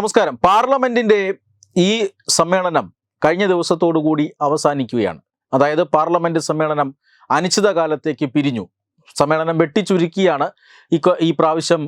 നമസ്കാരം. പാർലമെന്റിന്റെ ഈ സമ്മേളനം കഴിഞ്ഞ ദിവസത്തോടു കൂടി അവസാനിക്കുകയാണ്. അതായത് പാർലമെന്റ് സമ്മേളനം അനിശ്ചിതകാലത്തേക്ക് പിരിഞ്ഞു. സമ്മേളനം വെട്ടിച്ചുരുക്കിയാണ് ഈ ഈ പ്രാവശ്യം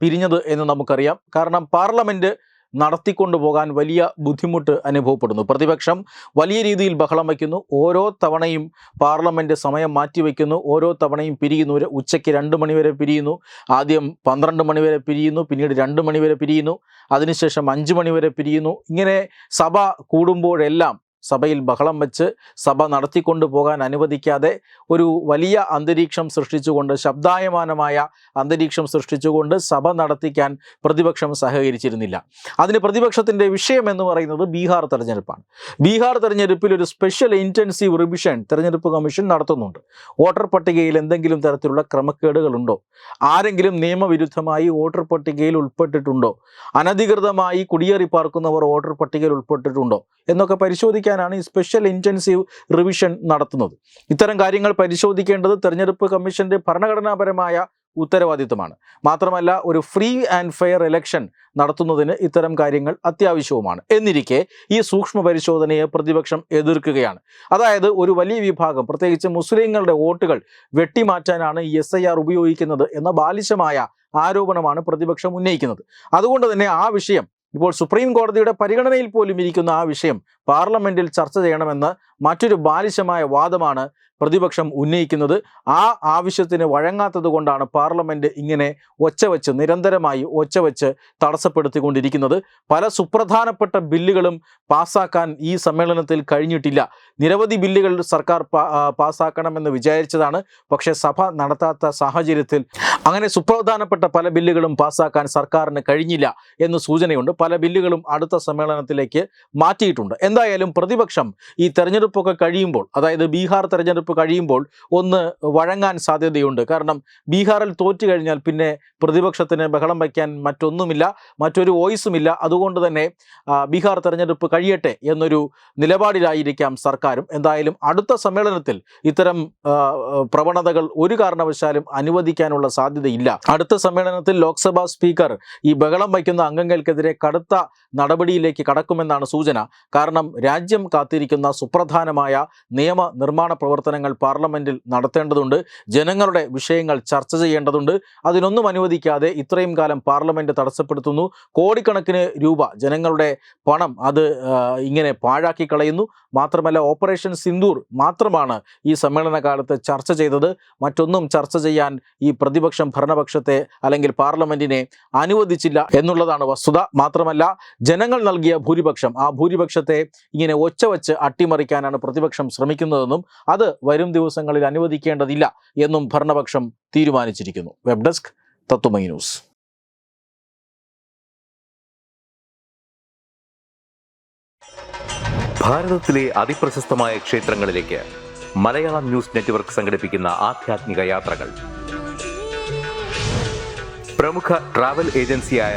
പിരിഞ്ഞത് എന്ന് നമുക്കറിയാം. കാരണം പാർലമെന്റ് നടത്തിക്കൊണ്ടു പോകാൻ വലിയ ബുദ്ധിമുട്ട് അനുഭവപ്പെടുന്നു. പ്രതിപക്ഷം വലിയ രീതിയിൽ ബഹളം വയ്ക്കുന്നു. ഓരോ തവണയും പാർലമെന്റ് സമയം മാറ്റിവെക്കുന്നു ഓരോ തവണയും പിരിയുന്നു. ഉച്ചയ്ക്ക് രണ്ട് മണിവരെ പിരിയുന്നു. ആദ്യം പന്ത്രണ്ട് മണിവരെ പിരിയുന്നു. പിന്നീട് രണ്ട് മണിവരെ പിരിയുന്നു. അതിനുശേഷം അഞ്ച് മണിവരെ പിരിയുന്നു. ഇങ്ങനെ സഭ കൂടുമ്പോഴെല്ലാം സഭയിൽ ബഹളം വെച്ച് സഭ നടത്തിക്കൊണ്ടു പോകാൻ അനുവദിക്കാതെ ഒരു വലിയ അന്തരീക്ഷം സൃഷ്ടിച്ചുകൊണ്ട് ശബ്ദായമാനമായ അന്തരീക്ഷം സൃഷ്ടിച്ചുകൊണ്ട് സഭ നടത്തിക്കാൻ പ്രതിപക്ഷം സഹകരിച്ചിരുന്നില്ല. അതിന് പ്രതിപക്ഷത്തിന്റെ വിഷയം എന്ന് പറയുന്നത് ബീഹാർ തെരഞ്ഞെടുപ്പാണ്. ബീഹാർ തെരഞ്ഞെടുപ്പിൽ ഒരു സ്പെഷ്യൽ ഇന്റൻസീവ് റിവിഷൻ തെരഞ്ഞെടുപ്പ് കമ്മീഷൻ നടത്തുന്നുണ്ട്. വോട്ടർ പട്ടികയിൽ എന്തെങ്കിലും തരത്തിലുള്ള ക്രമക്കേടുകളുണ്ടോ? ആരെങ്കിലും നിയമവിരുദ്ധമായി വോട്ടർ പട്ടികയിൽ ഉൾപ്പെട്ടിട്ടുണ്ടോ? അനധികൃതമായി കുടിയേറി പാർക്കുന്നവർ വോട്ടർ പട്ടികയിൽ ഉൾപ്പെട്ടിട്ടുണ്ടോ? എന്നൊക്കെ പരിശോധിക്കാനാണ് ഈ സ്പെഷ്യൽ ഇന്റൻസീവ് റിവിഷൻ നടത്തുന്നത്. ഇത്തരം കാര്യങ്ങൾ പരിശോധിക്കേണ്ടത് തെരഞ്ഞെടുപ്പ് കമ്മീഷന്റെ ഭരണഘടനാപരമായ ഉത്തരവാദിത്തമാണ് മാത്രമല്ല ഒരു ഫ്രീ ആൻഡ് ഫെയർ ഇലക്ഷൻ നടത്തുന്നതിന് ഇത്തരം കാര്യങ്ങൾ അത്യാവശ്യവുമാണ്. എന്നിരിക്കെ ഈ സൂക്ഷ്മ പരിശോധനയെ പ്രതിപക്ഷം എതിർക്കുകയാണ്. അതായത് ഒരു വലിയ വിഭാഗം പ്രത്യേകിച്ച് മുസ്ലിങ്ങളുടെ വോട്ടുകൾ വെട്ടിമാറ്റാനാണ് എസ് ഐ ആർ ഉപയോഗിക്കുന്നത് എന്ന ബാലിശമായ ആരോപണമാണ് പ്രതിപക്ഷം ഉന്നയിക്കുന്നത്. അതുകൊണ്ട് തന്നെ ആ വിഷയം ഇപ്പോൾ സുപ്രീം കോടതിയുടെ പരിഗണനയിൽ പോലും ഇരിക്കുന്ന ആ വിഷയം പാർലമെന്റിൽ ചർച്ച ചെയ്യണമെന്ന് മറ്റൊരു ബാലിശമായ വാദമാണ് പ്രതിപക്ഷം ഉന്നയിക്കുന്നത്. ആ ആവശ്യത്തിന് വഴങ്ങാത്തത് കൊണ്ടാണ് പാർലമെന്റ് ഇങ്ങനെ ഒച്ചവെച്ച് നിരന്തരമായി ഒച്ചവെച്ച് തടസ്സപ്പെടുത്തിക്കൊണ്ടിരിക്കുന്നത്. പല സുപ്രധാനപ്പെട്ട ബില്ലുകളും പാസ്സാക്കാൻ ഈ സമ്മേളനത്തിൽ കഴിഞ്ഞിട്ടില്ല. നിരവധി ബില്ലുകൾ സർക്കാർ പാസ്സാക്കണമെന്ന് വിചാരിച്ചതാണ്. പക്ഷേ സഭ നടത്താത്ത സാഹചര്യത്തിൽ അങ്ങനെ സുപ്രധാനപ്പെട്ട പല ബില്ലുകളും പാസ്സാക്കാൻ സർക്കാരിന് കഴിഞ്ഞില്ല എന്ന് സൂചനയുണ്ട്. പല ബില്ലുകളും അടുത്ത സമ്മേളനത്തിലേക്ക് മാറ്റിയിട്ടുണ്ട്. എന്തായാലും പ്രതിപക്ഷം ഈ തെരഞ്ഞെടുപ്പൊക്കെ കഴിയുമ്പോൾ അതായത് ബീഹാർ തെരഞ്ഞെടുപ്പ് കഴിയുമ്പോൾ ഒന്ന് വഴങ്ങാൻ സാധ്യതയുണ്ട്. കാരണം ബീഹാറിൽ തോറ്റു കഴിഞ്ഞാൽ പിന്നെ പ്രതിപക്ഷത്തിന് ബഹളം വയ്ക്കാൻ മറ്റൊന്നുമില്ല മറ്റൊരു വോയിസുമില്ല. അതുകൊണ്ട് തന്നെ ബീഹാർ തെരഞ്ഞെടുപ്പ് കഴിയട്ടെ എന്നൊരു നിലപാടിലായിരിക്കാം സർക്കാരും. എന്തായാലും അടുത്ത സമ്മേളനത്തിൽ ഇത്തരം പ്രവണതകൾ ഒരു കാരണവശാലും അനുവദിക്കാനുള്ള സാധ്യതയില്ല. അടുത്ത സമ്മേളനത്തിൽ ലോക്സഭാ സ്പീക്കർ ഈ ബഹളം വയ്ക്കുന്ന അംഗങ്ങൾക്കെതിരെ കടുത്ത നടപടിയിലേക്ക് കടക്കുമെന്നാണ് സൂചന. കാരണം രാജ്യം കാത്തിരിക്കുന്ന സുപ്രധാനമായ നിയമ നിർമ്മാണ പ്രവർത്തനങ്ങൾ പാർലമെന്റിൽ നടത്തേണ്ടതുണ്ട്. ജനങ്ങളുടെ വിഷയങ്ങൾ ചർച്ച ചെയ്യേണ്ടതുണ്ട്. അതിനൊന്നും അനുവദിക്കാതെ ഇത്രയും കാലം പാർലമെന്റ് തടസ്സപ്പെടുത്തുന്നു. കോടിക്കണക്കിന് രൂപ ജനങ്ങളുടെ പണം അത് ഇങ്ങനെ പാഴാക്കി കളയുന്നു. മാത്രമല്ല ഓപ്പറേഷൻ സിന്ദൂർ മാത്രമാണ് ഈ സമ്മേളന കാലത്ത് ചർച്ച ചെയ്തത്. മറ്റൊന്നും ചർച്ച ചെയ്യാൻ ഈ പ്രതിപക്ഷം ഭരണപക്ഷത്തെ അല്ലെങ്കിൽ പാർലമെന്റിനെ അനുവദിച്ചില്ല എന്നുള്ളതാണ് വസ്തുത. മാത്രമല്ല ജനങ്ങൾ നൽകിയ ഭൂരിപക്ഷം ആ ഭൂരിപക്ഷത്തെ ഇങ്ങനെ ഒച്ച വച്ച് അട്ടിമറിക്കാനാണ് പ്രതിപക്ഷം ശ്രമിക്കുന്നതെന്നും അത് വരും ദിവസങ്ങളിൽ അനുവദിക്കേണ്ടതില്ല എന്നും ഭരണപക്ഷം തീരുമാനിച്ചിരിക്കുന്നു. വെബ് ഡെസ്ക് തത്തുമൈ ന്യൂസ്. ഭാരതത്തിലെ അതിപ്രശസ്തമായ ക്ഷേത്രങ്ങളിലേക്ക് മലയാളം ന്യൂസ് നെറ്റ്വർക്ക് യാത്രകൾ. പ്രമുഖ ട്രാവൽ ഏജൻസിയായ